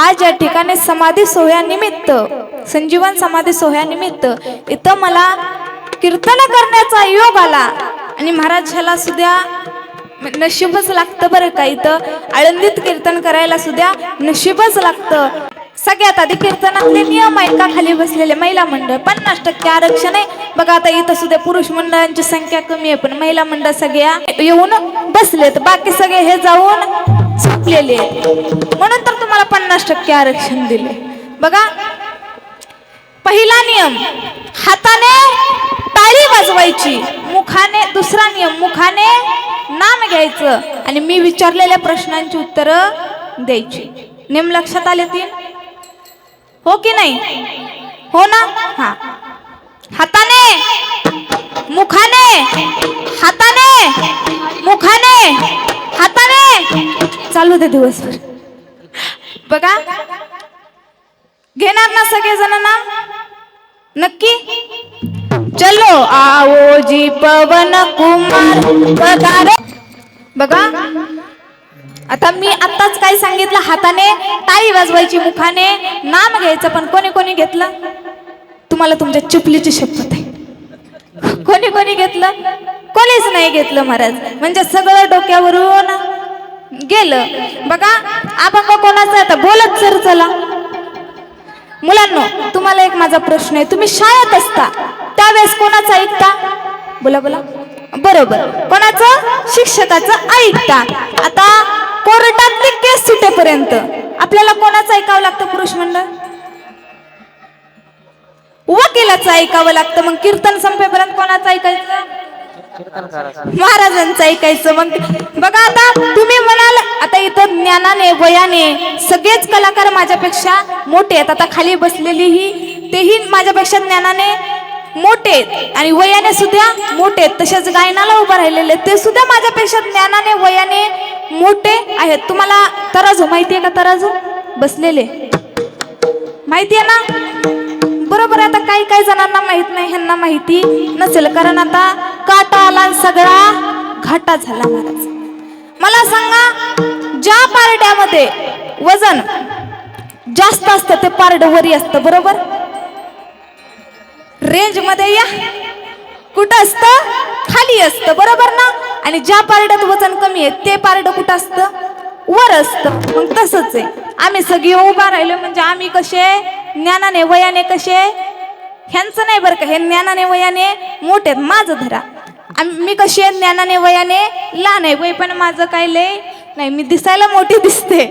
आज या ठिकाणी समाधी सोहळ्यानिमित्त संजीवन समाधी सोहळ्यानिमित्त इथं मला कीर्तन करण्याचा योग आला. आणि महाराज ह्याला सुद्धा नशीबच लागतं बरं का इथं. आळंदीत कीर्तन करायला सुद्धा नशीबच लागतं. सगळ्यात आधी कीर्तनातले नियम आहेत का? खाली बसलेले महिला मंडळ पन्नास टक्के आरक्षण आहे. बघा आता इथं सुद्धा पुरुष मंडळांची संख्या कमी आहे पण महिला मंडळ सगळ्या येऊन बसलेत. बाकी सगळे हे जाऊन संपलेली. आहे म्हणून तर तुम्हाला पन्नास टक्के आरक्षण दिले. बघा पहिला नियम हाताने टाळी वाजवायची मुखाने दुसरा नियम मुखाने नाम घ्यायचं आणि मी विचारलेल्या प्रश्नांची उत्तरं द्यायची. नेम लक्षात आले तीन? हो की नाही? हो ना? हा. हाताने मुखाने हाताने चालू होते दिवसभर. बघा. घेणार ना सगळे जण ना? नक्की? चलो. आओ जी पवन कुमार. बघा. आता मी आताच काय सांगितलं? हाताने ताई वाजवायची मुखाने. नाम घ्यायचं पण कोणी कोणी घेतलं? तुम्हाला तुमच्या चुपलीची शपथ आहे. कोणी कोणी घेतलं? कोणीच नाही घेतलं महाराज. म्हणजे सगळं डोक्यावरून गेलं. बघा अभंग कोणाचा आता बोलत सर चला. मुलांनो तुम्हाला एक माझा प्रश्न आहे. तुम्ही शाळेत असता त्यावेळेस कोणाचं ऐकता? बोला बोला. बरोबर. कोणाचं? शिक्षकाचं ऐकता. आता कोर्टातली केस सुटेपर्यंत आपल्याला कोणाचं ऐकावं लागतं पुरुष मंडळ? वकिलाचं ऐकावं लागतं. मग कीर्तन संपेपर्यंत कोणाचं ऐकायचं? महाराजांचं ऐकायचं मग. बघा आता तुम्ही म्हणाल आता इथं ज्ञानाने वयाने सगळेच कलाकार माझ्यापेक्षा मोठे आहेत. आता खाली बसलेलीही तेही माझ्यापेक्षा ज्ञानाने मोठे आहेत. आणि वयाने सुद्धा मोठे आहेत. तसेच गायनाला उभं राहिलेले आहेत, ते सुद्धा माझ्यापेक्षा ज्ञानाने वयाने मोठे आहेत. तुम्हाला तराजू माहिती आहे का तराजू? बसलेले. माहिती आहे ना? बरोबर आता काही काही जणांना माहीत नाही ह्यांना माहिती नसेल. कारण आता काटा आला आणि सगळा घाटा झाला महाराज. मला सांगा ज्या पारड्यामध्ये वजन जास्त असतं ते पारड वरी असतं बरोबर? रेंजमध्ये या. कुठं असतं? खाली असतं बरोबर ना? आणि ज्या पारड्यात वजन कमी आहे ते पारड कुठं असतं? वर असतं. मग तसंच आहे. आम्ही सगळी उभा राहिलो म्हणजे आम्ही कसे? ज्ञानाने वयाने कसे? ह्यांचं नाही बरं का. हे ज्ञानाने वयाने मोठे आहेत. माझं धरा. मी कशी आहे? ज्ञानाने वयाने लहान आहे. वय पण माझं काय लय? नाही मी दिसायला मोठी दिसते.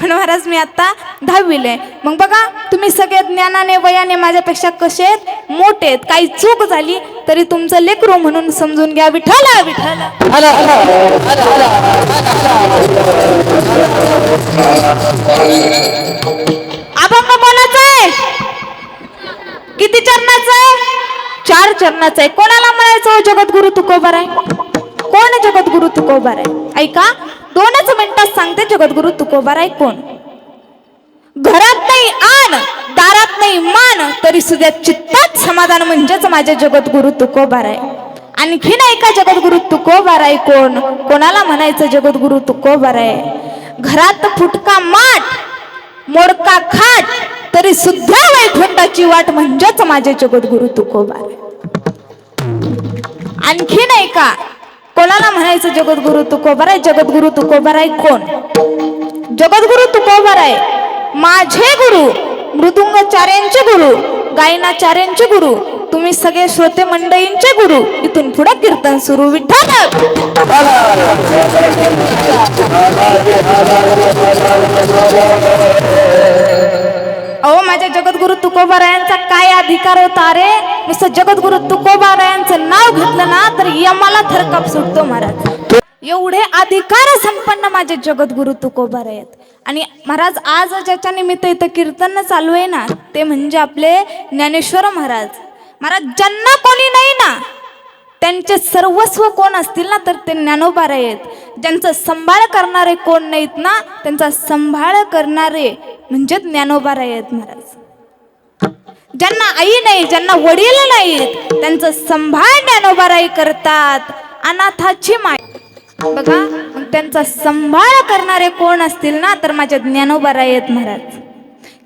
पण महाराज मी आता दहावीला आहे. मग बघा तुम्ही सगळे ज्ञानाने वयाने माझ्यापेक्षा कसे आहेत? मोठे आहेत. काही चूक झाली तरी तुमचं लेकरू म्हणून समजून घ्या. विठाला विठाला आबा बोलायचं? किती चरणाचं आहे? चार चरणाचा आहे. कोणाला म्हणायचं जगद्गुरु तुकोबर आहे कोण जगद्गुरु तुकोबर आहे ऐका दोनच मिनिटात सांगते जगद्गुरु तुकोबर आहे कोण? घरात नाही आण. दारात नाही मान. तरी सुद्धा चित्तात समाधान म्हणजेच माझे जगद्गुरु तुकोबार आहे आणखीन ऐका जगद्गुरु तुकोबार आहे कोण? कोणाला म्हणायचं जगद्गुरु तुकोबार आहे घरात फुटका माठ मोडका खाट तरी सुद्धा वैकुंठाची वाट म्हणजेच माझे जगद्गुरु तुकोबार आहे आणखी नाही का कोणाला म्हणायचं जगद्गुरु तुकोबार आहे? जगद्गुरु तुकोबार आहे कोण? जगद्गुरु तुकोबार आहे. माझे गुरु मृदुंगाचार्यांचे गुरु गायनाचार्यांचे गुरु तुम्ही सगळे श्रोते मंडळींचे गुरु इथून पुढे कीर्तन सुरू विठ्ठल अहो माझ्या जगद्गुरु तुकोबारायांचा काय अधिकार होता रे? नुसतं जगद्गुरु तुकोबारायांचं नाव घेतलं ना तर यमाला थरकाप सुटतो महाराज. एवढे अधिकार संपन्न माझे जगद्गुरु तुकोबार आहेत आणि महाराज आज ज्याच्या निमित्त इथं कीर्तन चालू आहे ना ते म्हणजे आपले ज्ञानेश्वर महाराज. महाराज ज्यांना कोणी नाही ना त्यांचे सर्वस्व कोण असतील ना तर ते ज्ञानोबार आहेत. ज्यांचा संभाळ करणारे कोण नाहीत ना त्यांचा संभाळ करणारे म्हणजे ज्ञानोबार आहेत महाराज. ज्यांना आई नाही ज्यांना वडील नाहीत त्यांचं संभाळ ज्ञानोबाराई करतात. अनाथाची माय बघा मग त्यांचा संभाळ करणारे कोण असतील ना तर माझ्या ज्ञानोबाराई आहेत महाराज.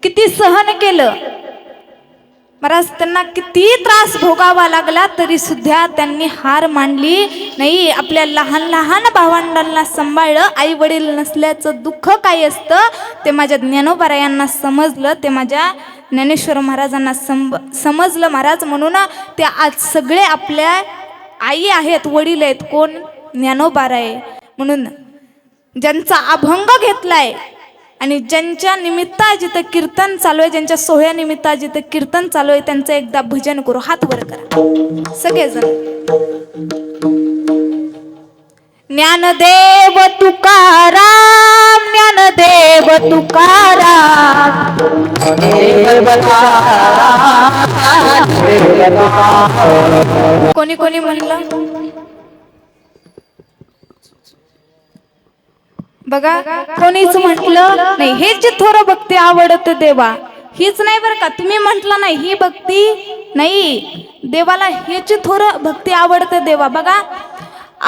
किती सहन केलं. महाराज त्यांना किती त्रास भोगावा लागला तरी सुद्धा त्यांनी हार मांडली नाही. आपल्या लहान लहान भावंडांना सांभाळलं आई वडील नसल्याचं दुःख काय असतं? ते माझ्या ज्ञानोबारायांना समजलं ते माझ्या ज्ञानेश्वर महाराजांना संब समजलं महाराज. म्हणून ते आज सगळे आपल्या आई आहेत वडील आहेत. कोण? ज्ञानोबाराय. आहे म्हणून ज्यांचा अभंग घेतलाय आणि ज्यांच्या निमित्ता जिथं कीर्तन चालू आहे ज्यांच्या सोहळ्या निमित्ता जिथं कीर्तन चालू आहे त्यांचं एकदा भजन करू हात वर करा. सगळेजण. ज्ञानदेव तुकाराम ज्ञानदेव तुकाराम. कोणी कोणी म्हणलं? बघा कोणीच म्हटलं नाही हेच जे थोर भक्ती आवडते देवा हीच नाही बरं का. तुम्ही म्हटलं नाही ही भक्ती नाही. देवाला हेच थोर भक्ती आवडते देवा बघा.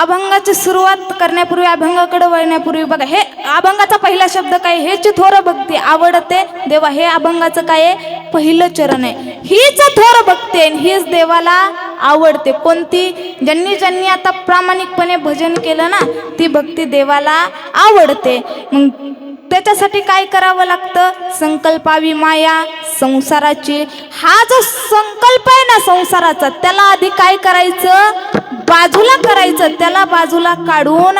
अभंगाची सुरुवात करण्यापूर्वी अभंगाकडे वळण्यापूर्वी बघा. हे अभंगाचा पहिला शब्द काय? हेच थोर भक्ती आवडते देवा हे अभंगाचं काय आहे? पहिलं चरण आहे. हीच थोर भक्ती आहे हीच देवाला आवडते. कोणती? ज्यांनी ज्यांनी आता प्रामाणिकपणे भजन केलं ना ती भक्ती देवाला आवडते. मग त्याच्यासाठी काय करावं लागतं? संकल्पावी माया संसाराची. हा जो संकल्प आहे ना संसाराचा त्याला आधी काय करायचं? बाजूला करायचं. त्याला बाजूला काढून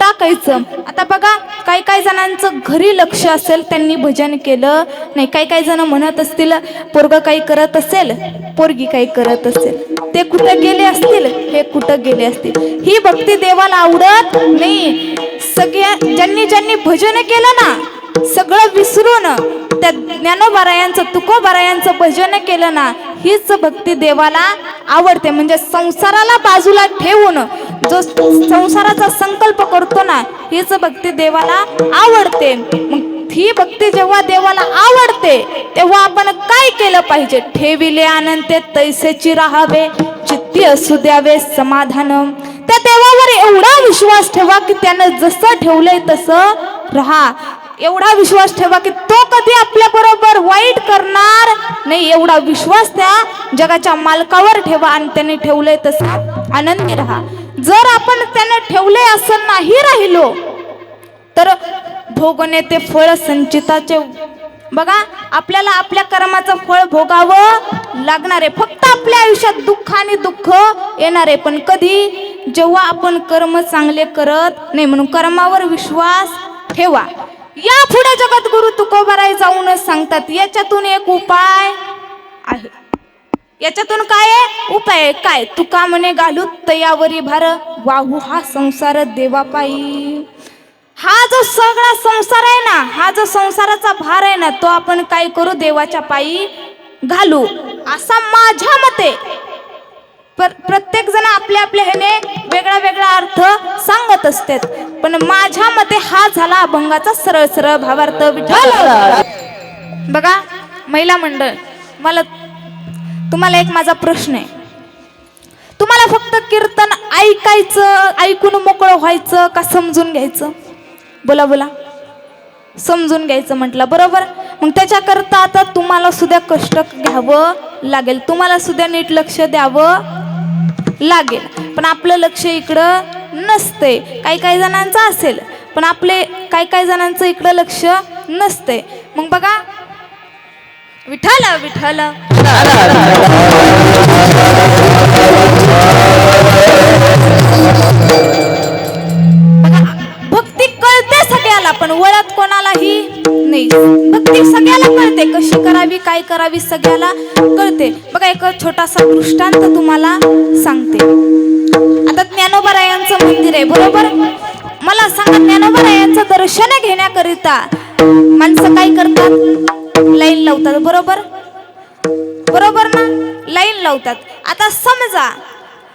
टाकायचं. आता बघा काही काही जणांचं घरी लक्ष असेल त्यांनी भजन केलं. नाही काही काही जण म्हणत असतील पोरग काही करत असेल पोरगी काही करत असेल. ते कुठं गेले असतील? हे कुठं गेले असतील? ही भक्ती देवाला आवडत नाही. सगळ्या ज्यांनी ज्यांनी भजन केलं ना सगळं विसरून त्या ज्ञानोबारायांचं तुकोबारायांचं भजन केलं ना हीच भक्ती देवाला आवडते. म्हणजे संसाराला बाजूला ठेवून जो संसाराचा संकल्प करतो ना हीच भक्ती देवाला आवडते. मग ही भक्ती जेव्हा देवाला आवडते तेव्हा आपण काय केलं पाहिजे? ठेविले आनंदे तैसेची राहावे चित्ती असू द्यावे समाधान. त्या देवावर एवढा विश्वास ठेवा की त्यानं जसं ठेवलंय तसं राहा. एवढा विश्वास ठेवा की तो कधी आपल्या बरोबर वाईट करणार नाही. एवढा विश्वास त्या जगाच्या मालकावर ठेवा आणि त्याने ठेवलंय तसं आनंदी राहा. जर आपण त्याने ठेवले असं नाही राहिलो तर भोगणे ते फळ संचिताचे बघा आपल्याला आपल्या कर्माचं फळ भोगावं लागणार आहे. फक्त आपल्या आयुष्यात दुःख आणि दुःख येणार आहे. पण कधी? जेव्हा आपण कर्म चांगले करत नाही म्हणून कर्मावर विश्वास ठेवा. या पुढे जगद्गुरु तुकोबाराय जाऊनच सांगतात याच्यातून एक उपाय आहे. याच्यातून काय आहे? उपाय काय? तुका म्हणे घालू तयावरी भार. वाहू हा संसार देवापायी. हा जो सगळा संसार आहे ना हा जो संसाराचा भार आहे ना तो आपण काय करू? देवाच्या पायी घालू. असा माझ्या मते. पर प्रत्येक जण आपल्या आपल्या ह्याने वेगळा वेगळा अर्थ सांगत असतात. पण माझ्या मते हा झाला अभंगाचा सरळ सरळ भावार्थ विठ्ठल. बघा महिला मंडळ मला तुम्हाला एक माझा प्रश्न आहे. तुम्हाला फक्त कीर्तन ऐकायचं ऐकून मोकळं व्हायचं का समजून घ्यायचं? बोला बोला. समजून घ्यायचं म्हटलं बरोबर? मग त्याच्याकरता आता तुम्हाला सुद्धा कष्ट घ्यावं लागेल. तुम्हाला सुद्धा नीट लक्ष द्यावं लागेल. पण आपलं लक्ष इकडं नसते काही काही जणांचं असेल पण आपले काही काही जणांचं इकडं लक्ष नसते मग बघा विठाल विठाल भक्ती कळते सगळ्याला पण वळत कोणालाही नाही. भक्ती सगळ्याला कळते. कशी करावी काय करावी सगळ्याला कळते. बघा एक छोटासा दृष्टांत तुम्हाला सांगते. आता ज्ञानोबरायांचं मंदिर आहे बरोबर? मला सांगा ज्ञानोबरायांचं दर्शन घेण्याकरिता माणसं काय करतात? लाईन लावतात बरोबर? बरोबर ना? लाईन लावतात. आता समजा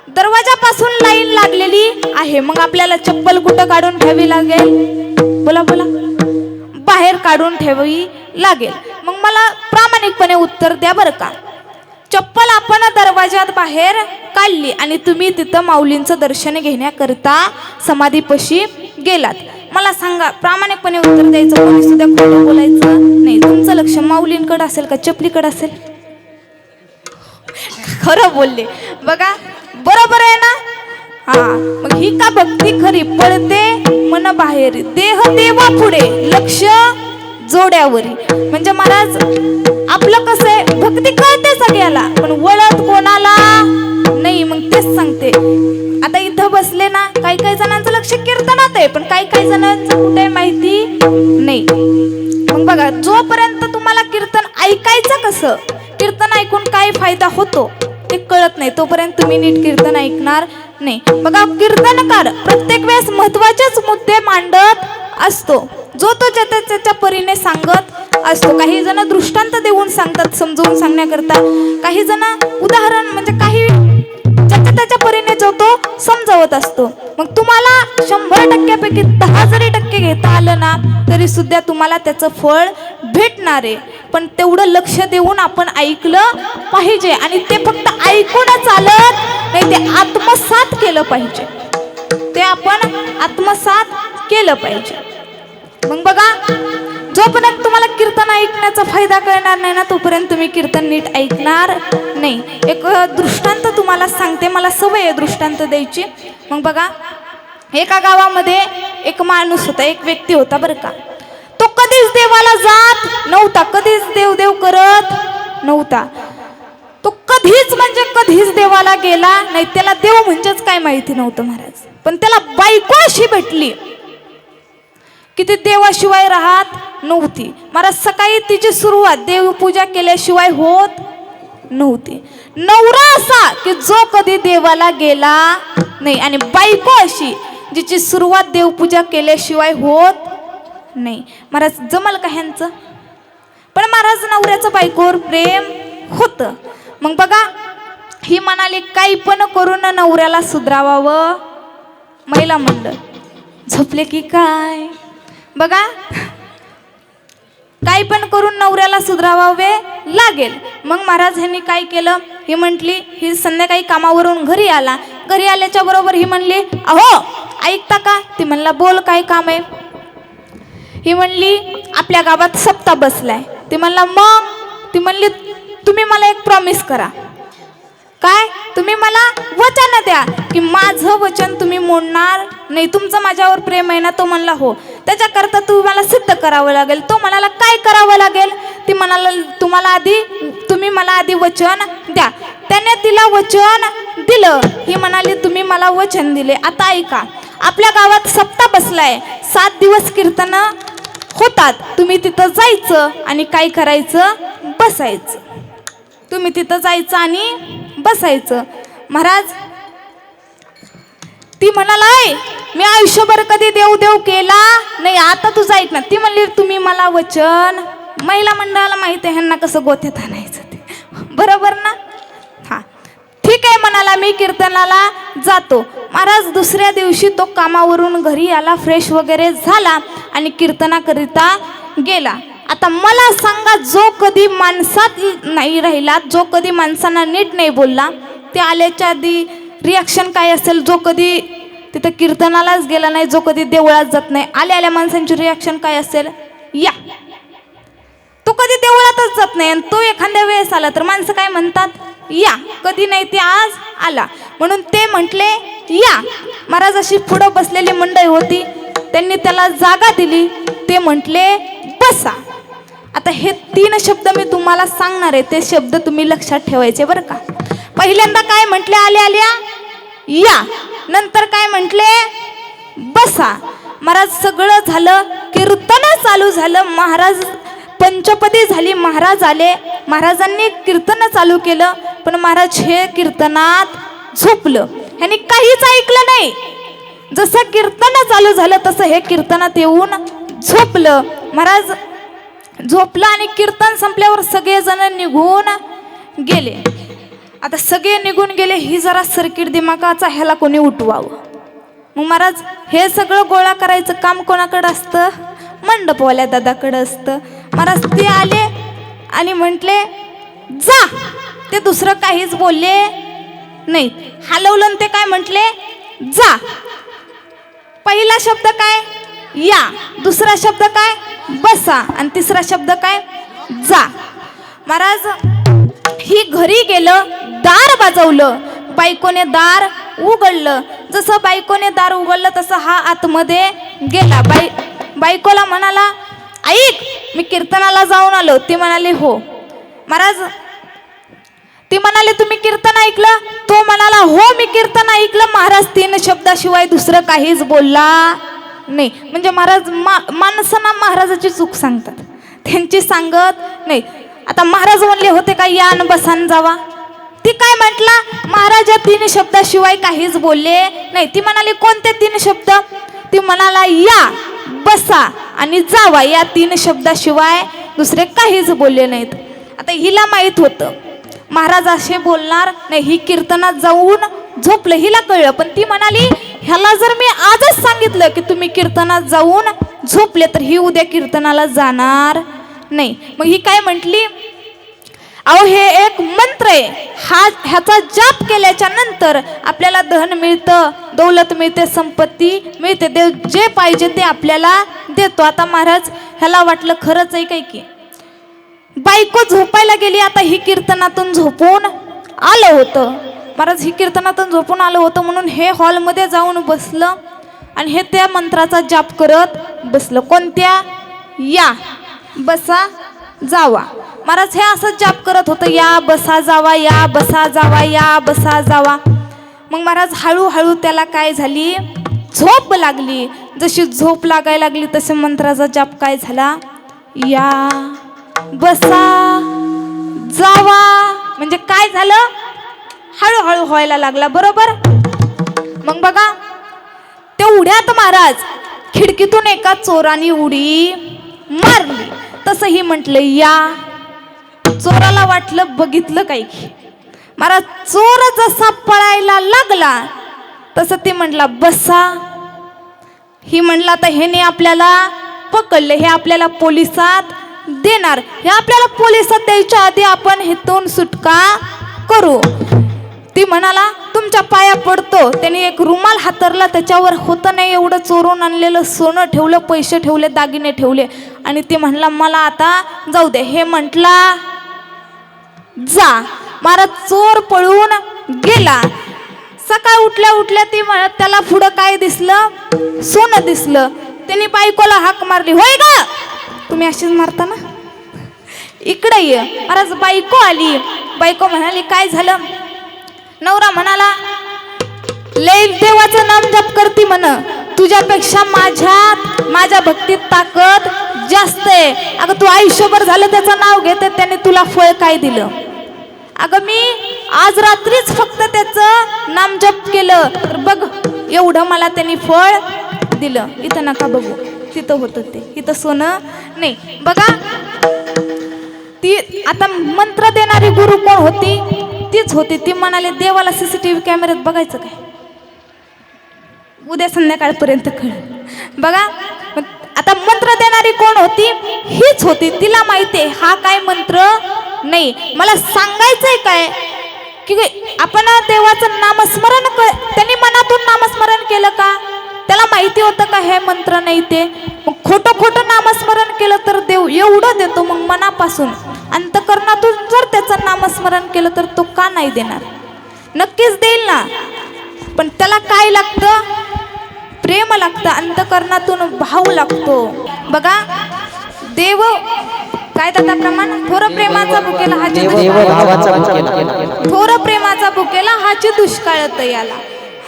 दरवाजापासून लाईन लागलेली आहे. मग आपल्याला चप्पल कुठं काढून ठेवी लागेल? बोला बोला. बाहेर काढून ठेवावी लागेल. मग मला प्रामाणिकपणे उत्तर द्या बरं का. चप्पल आपण दरवाजात बाहेर काढली आणि तुम्ही तिथं माऊलींचं दर्शन घेण्याकरता समाधीपाशी गेलात. मला सांगा प्रामाणिकपणे उत्तर द्यायचं कोणी सुद्धा खोटं बोलायचं नाही. तुमचं लक्ष माऊलींकडं असेल का चपलीकडं असेल? खरं बोलले. बघा बरोबर आहे ना? हा मग ही का भक्ती खरी? पडते मन बाहेर देह देवा पुढे लक्ष जोड्यावर. म्हणजे महाराज आपलं कसं आहे? भक्ती कळते सगळ्याला पण वळत कोणाला? नाही मग तेच सांगते. आता इथं बसले ना काही काही जणांचं लक्ष कीर्तनात आहे पण काही काही जणांचं कुठे माहिती नाही. मग बघा जोपर्यंत तुम्हाला कीर्तन ऐकायचं कसं कीर्तन ऐकून काय फायदा होतो ते कळत नाही. तोपर्यंत तुम्ही नीट कीर्तन ऐकणार नाही. बघा कीर्तनकार प्रत्येक वेळेस महत्वाचेच मुद्दे मांडत असतो. जो तो ज्याच्या त्याच्या परीने सांगत असतो. काही जण दृष्टांत देऊन सांगतात समजवून सांगण्याकरता. काही जण उदाहरण म्हणजे काही त्याच्या परीने जो तो समजावत असतो. मग तुम्हाला शंभर टक्क्यापैकी दहा जरी टक्के घेता आलं ना तरी सुद्धा तुम्हाला त्याचं फळ भेटणार आहे. पण तेवढं लक्ष देऊन आपण ऐकलं पाहिजे आणि ते फक्त ऐकूनच आलं नाही ते आत्मसात केलं पाहिजे. ते आपण आत्मसात केलं पाहिजे. मग बघा जोपर्यंत तुम्हाला कीर्तन ऐकण्याचा फायदा कळणार नाही ना तोपर्यंत तुम्ही कीर्तन नीट ऐकणार नाही. एक दृष्टांत तुम्हाला सांगते मला सवय आहे दृष्टांत द्यायची. मग बघा एका गावामध्ये एक माणूस होता एक व्यक्ती होता बरं का. तो कधीच देवाला जात नव्हता कधीच देव देव करत नव्हता. तो कधीच म्हणजे कधीच देवाला गेला नाही त्याला देव म्हणजेच काय माहिती नव्हतं महाराज. पण त्याला बायको अशी भेटली. की ती देवाशिवाय राहत नव्हती. महाराज सकाळी तिची सुरुवात देवपूजा केल्याशिवाय होत नव्हती. नवरा असा की जो कधी देवाला गेला नाही आणि बायको अशी जिची सुरुवात देवपूजा केल्याशिवाय होत नाही. महाराज जमल का ह्यांचं? पण महाराज नवऱ्याचं बायकोवर प्रेम होतं. मग बघा ही म्हणाली काही पण करून नवऱ्याला सुधरावावं. महिला मंडळ झोपले की काय? बघा. काही पण करून नवऱ्याला सुधरावावे लागेल. मग महाराज ह्यांनी काय केलं? ही म्हटली ही संध्याकाळी कामावरून घरी आला. घरी आल्याच्या बरोबर ही म्हणली अहो ऐकता का? ती म्हणला बोल काय काम आहे? ही म्हणली आपल्या गावात सप्ता बसलाय. ती म्हणला मग? ती म्हणली तुम्ही मला एक प्रॉमिस करा. काय? तुम्ही मला वचन द्या. की माझं वचन तुम्ही मोडणार नाही. तुमचं माझ्यावर प्रेम आहे ना? तो म्हणला हो. त्याच्याकरता तुम्हाला सिद्ध करावं लागेल. तो म्हणाला काय करावं लागेल? ती म्हणाला तुम्हाला आधी तुम्ही मला आधी वचन द्या. त्याने तिला वचन दिलं. ही म्हणाली तुम्ही मला वचन दिले. आता ऐका आपल्या गावात सप्ताह बसलाय. सात दिवस कीर्तन होतात. तुम्ही तिथं जायचं आणि काय करायचं? बसायचं. तुम्ही तिथं जायचं आणि बसायचं. महाराज ती म्हणालाय मी आयुष्यभर कधी देव देव केला नाही आता तुझं ऐक ना. ती म्हणली तुम्ही मला वचन महिला मंडळाला माहिती आहे ह्यांना कसं गोत्यात आणायचं ते. बरोबर ना? हा. ठीक आहे म्हणाला मी कीर्तनाला जातो. महाराज दुसऱ्या दिवशी तो कामावरून घरी आला फ्रेश वगैरे झाला आणि कीर्तनाकरिता गेला. आता मला सांगा जो कधी माणसात नाही राहिला जो कधी माणसांना नीट नाही बोलला ते आल्याच्या आधी रिॲक्शन काय असेल जो कधी तिथं कीर्तनालाच गेला नाही जो कधी देवळात जात नाही आल्या आल्या माणसांची रिॲक्शन काय असेल? या. तो कधी देवळातच जात नाही आणि तो एखाद्या वेळेस आला तर माणसं काय म्हणतात? या. कधी नाही ते आज आला. म्हणून ते म्हटले या. महाराज अशी पुढं बसलेली मंडळी होती. त्यांनी त्याला जागा दिली. ते म्हटले बसा. आता हे तीन शब्द मी तुम्हाला सांगणार आहे. ते शब्द तुम्ही लक्षात ठेवायचे बरं का? पहिल्यांदा काय म्हटले आल्या आल्या? या. नंतर काय म्हटले? बसा. महाराज सगळं झालं कीर्तन चालू झालं. महाराज पंचपदी झाली. महाराज आले. महाराजांनी कीर्तन चालू केलं. पण महाराज हे कीर्तनात झोपलं. ह्यांनी काहीच ऐकलं नाही. जसं कीर्तन चालू झालं तसं हे कीर्तनात येऊन झोपलं. महाराज झोपलं आणि कीर्तन संपल्यावर सगळेजण निघून गेले. आता सगळे निघून गेले ही जरा सर्किट दिमागाचा ह्याला कोणी उठवावं. मग महाराज हे सगळं गोळा करायचं काम कोणाकडं असतं? मंडपवाल्या दादाकडं असतं. महाराज ते आले आणि म्हटले जा. ते दुसरं काहीच बोलले नाही. हलवलं ते काय म्हटले जा. पहिला शब्द काय? या. दुसरा शब्द काय? बसा. आणि तिसरा शब्द काय? जा. महाराज ही घरी गेलं दार वाजवलं. बायकोने दार उघडलं. जसं बायकोने दार उघडलं तसं हा आतमध्ये गेला. बाई बायकोला म्हणाला ऐक मी कीर्तनाला जाऊन आलो. ती म्हणाली हो. महाराज ती म्हणाले तुम्ही कीर्तन ऐकलं? तो म्हणाला हो मी कीर्तन ऐकलं. महाराज तीन शब्दाशिवाय दुसरं काहीच बोलला नाही. म्हणजे महाराज मा माणसांना महाराजाची चूक सांगतात. त्यांची सांगत नाही. आता महाराज म्हणले होते का या बसान जावा. ती काय म्हटला? महाराज या तीन शब्दाशिवाय काहीच बोलले नाही. ती म्हणाली कोणते तीन शब्द? ती म्हणाला या बसा आणि जावा. या तीन शब्दाशिवाय दुसरे काहीच बोलले नाहीत. आता हिला माहीत होतं. महाराज असे बोलणार नाही. ही कीर्तनात जाऊन झोपलं. हिला कळलं पण ती म्हणाली ह्याला जर मी आजच सांगितलं की तुम्ही कीर्तनात जाऊन झोपले तर ही उद्या कीर्तनाला जाणार नाही. मग ही काय म्हटली? अहो हे एक मंत्र आहे. हा ह्याचा जाप केल्याच्यानंतर आपल्याला धन मिळतं दौलत मिळते संपत्ती मिळते. देव जे पाहिजे ते आपल्याला देतो. आता महाराज ह्याला वाटलं खरंच आहे काय की? बायको झोपायला गेली आता ही कीर्तनातून झोपून आलं होतं. महाराज ही कीर्तनातून झोपून आलं होतं म्हणून हे हॉलमध्ये जाऊन बसलं आणि हे त्या मंत्राचा जाप करत बसलं. कोणत्या? या. बसा जावा. महाराज हे असं जाप करत होतं या बसा जावा या बसा जावा या बसा जावा. मग महाराज हळूहळू त्याला काय झाली? झोप लागली. जशी झोप लागायला लागली तसे मंत्राचा जाप काय झाला? या बसा जावा. म्हणजे काय झालं? हळूहळू व्हायला लागला बरोबर? मग बघा तेवढ्यात महाराज खिडकीतून एका चोराने उडी मारली. तसंही म्हटलं या चोराला वाटलं बघितलं काही. की महाराज चोर जसा पळायला लागला. तसं ते म्हटला बसा. ही म्हणला आता ह्याने आपल्याला पकडलं हे आपल्याला पोलिसात देणार. हे आपल्याला पोलिसात द्यायच्या आधी आपण हिथून सुटका करू. ती म्हणाला तुमच्या पाया पडतो. त्याने एक रुमाल हातरला त्याच्यावर होतं नाही एवढं चोरून आणलेलं सोनं ठेवलं पैसे ठेवले दागिने ठेवले. आणि ती म्हणला मला आता जाऊ दे हे म्हटला जा. मारा चोर पळून गेला. सकाळ उठल्या उठल्या ती त्याला पुढं काय दिसलं? सोनं दिसलं. त्याने बायकोला हाक मारली. होय ग? तुम्ही अशीच मारता ना? इकडे ये. महाराज बायको आली. बायको म्हणाली काय झालं? नवरा म्हणाला लय देवाचं नाम जप करती म्हण. तुझ्यापेक्षा माझ्या माझ्या भक्तीत ताकद जास्त आहे. अगं तू आयुष्यभर झालं त्याचं नाव घेते त्याने तुला फळ काय दिलं? अगं मी आज रात्रीच फक्त त्याचं नाम जप केलं. तर बघ एवढं मला त्यांनी फळ दिलं. इथं नका बघू. तिथं होतं ते. इथं सोनं नाही. बघा ती आता मंत्र देणारी गुरु कोण होती? तीच होती. ती म्हणाले देवाला सीसीटीव्ही कॅमेऱ्यात बघायचं काय? उद्या संध्याकाळपर्यंत कळ बघा आता मंत्र देणारी कोण होती? हीच होती. तिला माहिती आहे. हा काय मंत्र नाही. मला सांगायचंय काय? की आपण देवाचं नामस्मरण त्यांनी मनातून नामस्मरण केलं का? त्याला माहिती होतं का हे मंत्र नाही ते? मग खोटं खोटं नामस्मरण केलं तर देव एवढं देतो मग मनापासून. अंतकरणातून जर त्याचं नामस्मरण केलं तर तो का नाही देणार? नक्कीच देईल ना. पण त्याला काय लागतं? प्रेम लागतं अंतकरणातून भाव लागतो. बघा देव काय प्रमाण? थोर प्रेमाचा बुकेला हाची देव दुष्काळ भावाचा भुकेला. थोर प्रेमाचा बुकेला हाची दुष्काळ याला.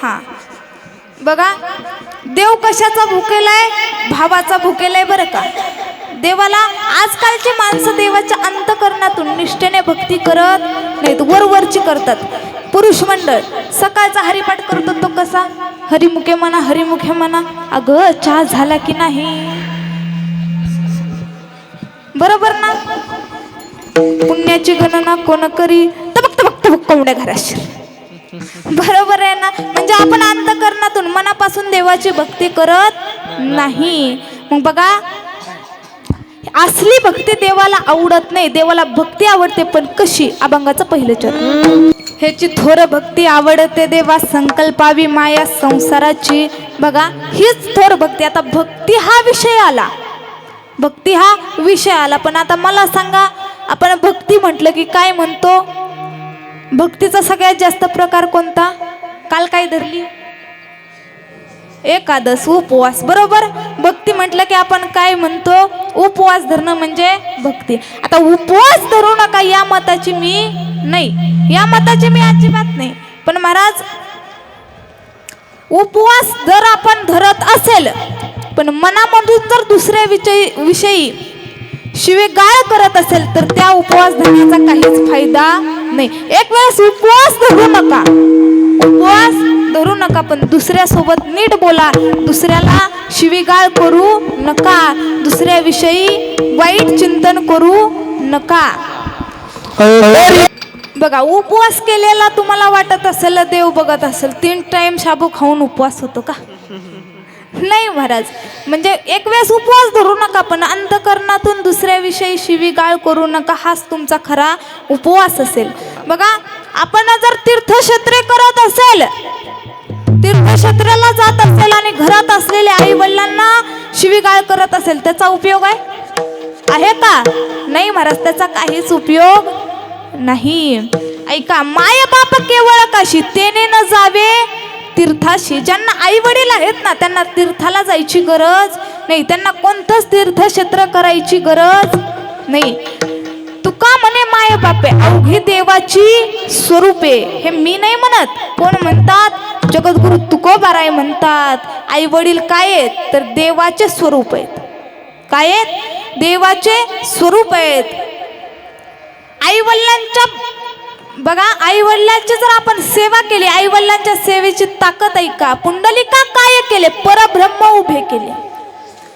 हा. बघा देव कशाचा भुकेलाय भावाचा भुकेलाय बरं का? देवाला आजकालची माणसं देवाच्या अंतकरणातून निष्ठेने भक्ती करत नाहीत वरवरची करतात. पुरुष मंडळ सकाळचा हरिपाठ करतो तो कसा? हरिमुखे म्हणा हरिमुखे म्हणा अगं चहा झाला की नाही? बरोबर ना? पुण्याची गणना कोण करी? तबक तबक तबक कोंबड्या घराशी. बरोबर आहे ना? म्हणजे आपण अंतकरणातून मनापासून देवाची भक्ती करत नाही. मग बघा असली भक्ती देवाला आवडत नाही देवाला भक्ती आवडते पण कशी? अभंगाचं पहिलं चरण. ह्याची थोर भक्ती आवडते देवा संकल्पावी माया संसाराची. बघा हीच थोर भक्ती. आता भक्ती हा विषय आला. भक्ती हा विषय आला. पण आता मला सांगा आपण भक्ती म्हटलं की काय म्हणतो? भक्तीचा सगळ्यात जास्त प्रकार कोणता? काल काय धरली. एकादश उपवास बरोबर? भक्ती म्हटलं की आपण काय म्हणतो? उपवास धरणं म्हणजे भक्ती. आता उपवास धरू नका या मताची मी नाही. या मताची मी अजिबात नाही. पण महाराज उपवास जर आपण धरत असेल पण मनामधून जर दुसऱ्या विषयी विषयी शिवेगाळ करत असेल तर त्या उपवास धरण्याचा काहीच फायदा नाही. एक वेळेस उपवास धरू नका. उपवास धरू नका पण दुसऱ्यासोबत नीट बोला. दुसऱ्याला शिवीगाळ करू नका. दुसऱ्याविषयी वाईट चिंतन करू नका. बघा उपवास केलेला तुम्हाला वाटत असेल देव बघत असेल तीन टाइम शाबू खाऊन उपवास होतो का? नाही महाराज. म्हणजे एक वेळेस उपवास धरू नका पण अंतकरणातून दुसऱ्याविषयी शिवीगाळ करू नका हाच तुमचा खरा उपवास असेल. बघा आपण जर तीर्थक्षेत्रे करत असेल तीर्थक्षेत्राला जात असेल आणि घरात असलेल्या आई वडिलांना शिवीगाळ करत असेल त्याचा उपयोग आहे? आहे का? नाही महाराज त्याचा काहीच उपयोग नाही. ऐका माय बाप केवळ काशी तेने न जावे? तीर्थाशी ज्यांना आई वडील आहेत ना त्यांना तीर्थाला जायची गरज नाही. त्यांना कोणतंच तीर्थक्षेत्र करायची गरज नाही. तुका म्हणे माय बापे अवघी देवाची स्वरूपे. हे मी नाही म्हणत. कोण म्हणतात? जगद्गुरु तुकोबाराय म्हणतात. आई वडील काय आहेत? तर देवाचे स्वरूप आहेत. काय आहेत? देवाचे स्वरूप आहेत. आई वडिलांच्या बघा आई वडिलांची जर आपण सेवा केली आई वडिलांच्या सेवेची ताकद ऐका पुंडलिका काय केले? परब्रह्म उभे केले.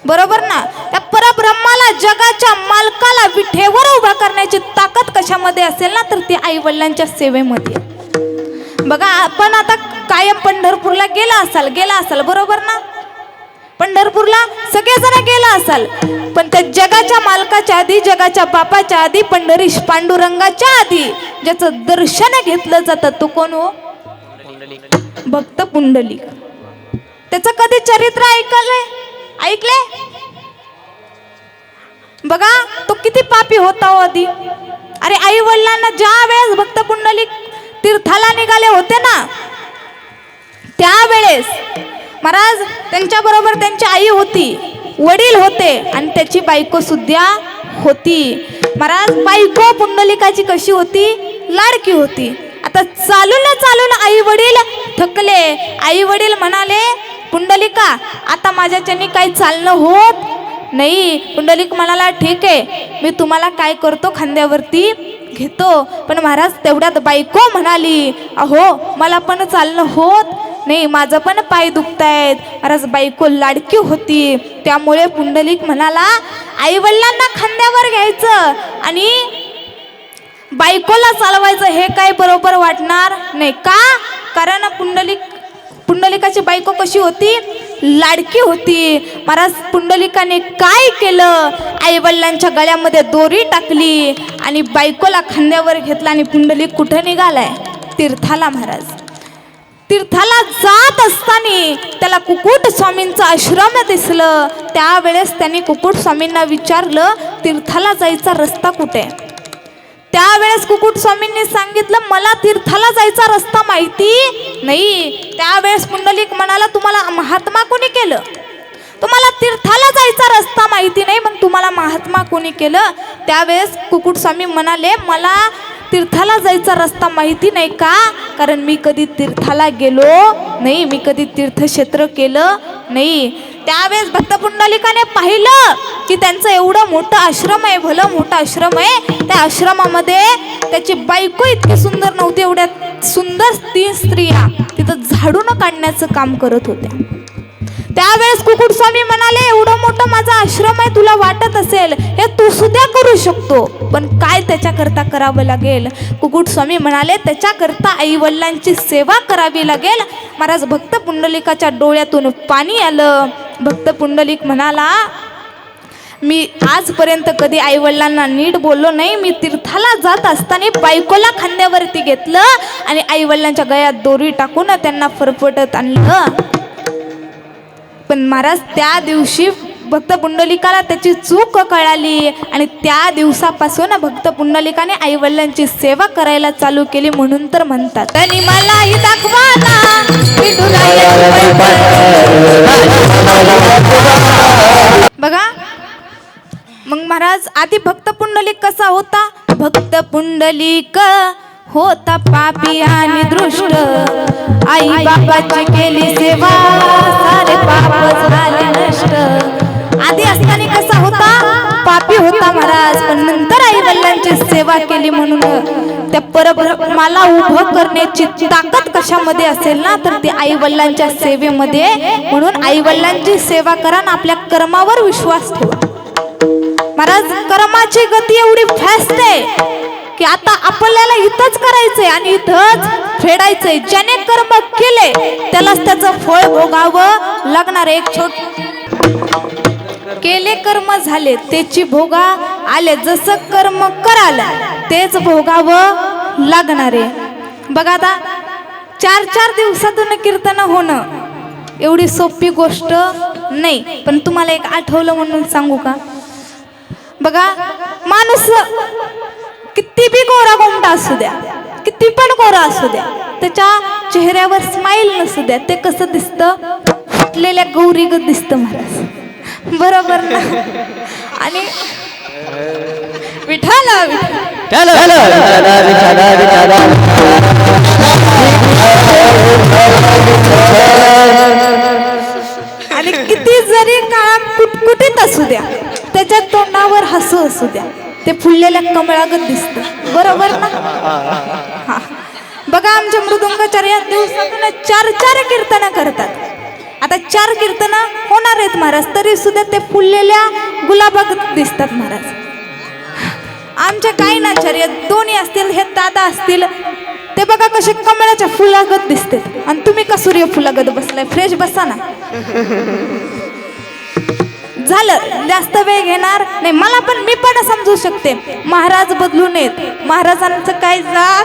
बरोबर ना? त्या परब्रह्माला जगाच्या मालकाला विठेवर उभा करण्याची ताकद कशामध्ये असेल ना तर ती आई वडिलांच्या सेवेमध्ये बघा आपण आता कायम पंढरपूरला गेला असाल गेला असाल बरोबर ना? पंढरपूरला सगळेजण गेला असाल पण त्या जगाच्या मालकाच्या आधी जगाच्या बापाच्या आधी पंढरीश पांडुरंगाच्या आधी ज्याचं दर्शन घेतलं जातं तो कोण हो? भक्त पुंडलिक. त्याचं कधी चरित्र ऐकलंय? ऐकले? बघा तो किती पापी होता हो आधी. अरे आई वडिलांना ज्या वेळेस भक्त पुंडलिक तीर्थाला निघाले होते ना त्यावेळेस महाराज त्यांच्या बरोबर त्यांची आई होती वडील होते आणि त्याची बायको सुद्धा होती. महाराज बायको पुंडलिकाची कशी होती? लाडकी होती. आता चालून चालून आई वडील थकले. आई वडील म्हणाले पुंडलिका आता माझ्याच्यानी काही चालणं होत नाही. पुंडलिक म्हणाला ठीक आहे मी तुम्हाला काय करतो खांद्यावरती घेतो. पण महाराज तेवढ्यात बायको म्हणाली अहो मला पण चालणं होत नाही माझं पण पाय दुखत आहेत महाराज बायको लाडकी होती. त्यामुळे पुंडलिक म्हणाला आई वडिलांना खांद्यावर घ्यायचं आणि बायकोला चालवायचं हे काय बरोबर वाटणार नाही का? कारण पुंडलिक पुंडलिकाची बायको कशी होती? लाडकी होती. महाराज पुंडलिकाने काय केलं? आई वडिलांच्या गळ्यामध्ये दोरी टाकली आणि बायकोला खांद्यावर घेतला आणि पुंडलिक कुठं निघालाय? तीर्थाला महाराज. तीर्थाला जात असताना त्याला कुकुट स्वामींचं आश्रम दिसलं. त्यावेळेस त्यांनी कुकुट स्वामींना विचारलं तीर्थाला जायचा रस्ता कुठे? आहे? त्यावेळेस कुकुट स्वामींनी सांगितलं मला तीर्थाला जायचा रस्ता माहिती नाही. त्यावेळेस पुंडलिक म्हणाला तुम्हाला महात्मा कोणी केलं? तुम्हाला तीर्थाला जायचा रस्ता माहिती नाही मग तुम्हाला महात्मा कोणी केलं? त्यावेळेस कुकुट स्वामी म्हणाले मला तीर्थाला जायचा रस्ता माहिती नाही का? कारण मी कधी तीर्थाला गेलो नाही मी कधी तीर्थक्षेत्र केलं नाही. त्यावेळेस भक्त पुंडलिकाने पाहिलं की त्यांचं एवढं मोठं आश्रम आहे भलं मोठं आश्रम आहे. त्या आश्रमामध्ये त्याची बायको इतकी सुंदर नव्हती एवढ्या सुंदर तीन स्त्रिया तिथं झाडून काढण्याचं काम करत होत्या. त्यावेळेस कुकुट स्वामी म्हणाले एवढं मोठं माझा आश्रम आहे तुला वाटत असेल हे तू सुद्धा करू शकतो. पण काय त्याच्याकरता करावं लागेल? कुकुट स्वामी म्हणाले त्याच्याकरता आई वडिलांची सेवा करावी लागेल. महाराज भक्त पुंडलिकाच्या डोळ्यातून पाणी आलं. भक्त पुंडलिक म्हणाला मी आजपर्यंत कधी आईवडिलांना नीट बोललो नाही. मी तीर्थाला जात असताना बायकोला खांद्यावरती घेतलं आणि आईवडिलांच्या गळ्यात दोरी टाकून त्यांना फरफटत आणलं. पण महाराज त्या दिवशी भक्त पुंडलिकाला त्याची चूक कळाली आणि त्या दिवसापासून भक्त पुंडलिकाने आई वडिलांची सेवा करायला चालू केली म्हणून तर म्हणतात. त्यांनी मलाही दाखवा बघा मग महाराज आधी भक्त पुंडलिक कसा होता? भक्त पुंडलिक होता पापी आणि दृष्ट. आई बाबाची केली सेवा सारे पाप झाले नष्ट. आधी असताना कसा होता? पापी होता महाराज पण नंतर आई वडिलांची सेवा केली म्हणून. त्या परब्रह्माला उभं करण्याची ताकद कशामध्ये असेल ना तर ती आई वडिलांच्या सेवेमध्ये. म्हणून आई वडिलांची सेवा करा आपल्या कर्मावर विश्वास ठेवा. महाराज कर्माची गती एवढी फास्ट आहे. की आता आपल्याला इथंच करायचंय आणि इथंच फेडायचंय. ज्याने कर्म केले त्यालाच त्याचं फळ भोगावं लागणार. आहे. एक छोट केले कर्म झाले त्याची भोगा आले. जसं कर्म कराल तेच भोगावं लागणार आहे. बघा आता चार चार दिवसातून कीर्तन होणं एवढी सोपी गोष्ट नाही. पण तुम्हाला एक आठवलं म्हणून सांगू का? बघा माणूस किती बी गोरा गोमटा असू द्या किती पण गोरा असू द्या त्याच्या चेहऱ्यावर स्माइल नसू द्या ते कसं दिसतं? फुटलेल्या गौरीगत दिसतं महाराज बरोबर ना? आणि विठाला आणि किती जरी काळा कुटकुटीत असू द्या त्याच्या तोंडावर हसू असू द्या ते फुललेल्या कमळागत दिसत. बरोबर ना? बघा आमच्या मृदुंगाचार्य दिवसातून चार चार कीर्तन करतात. आता चार कीर्तन होणार आहेत महाराज तरी सुद्धा ते फुललेल्या गुलाबागत दिसतात महाराज. आमच्या काही नाचार्य दोन्ही असतील हे दादा असतील ते बघा कसे कमळाच्या फुलागत दिसते आणि तुम्ही का सूर्य फुलागत बसलाय? फ्रेश बसा ना. झालं जास्त वेळ घेणार नाही. मला पण मी पण समजू शकते. महाराज बदलू नयेत. महाराजांचं काय जात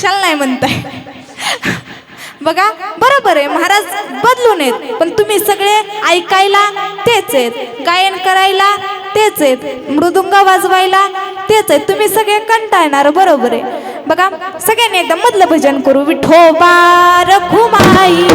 शाल नाही म्हणताय. बघा बरोबर आहे. महाराज बदलू नयेत. पण तुम्ही सगळे ऐकायला तेच आहेत. गायन करायला तेच आहेत. मृदुंग वाजवायला तेच आहेत. तुम्ही सगळे कंटाळणार बरोबर आहे. बघा सगळ्यांनी एकदम मधलं भजन करू. विठोबा रखुमाई.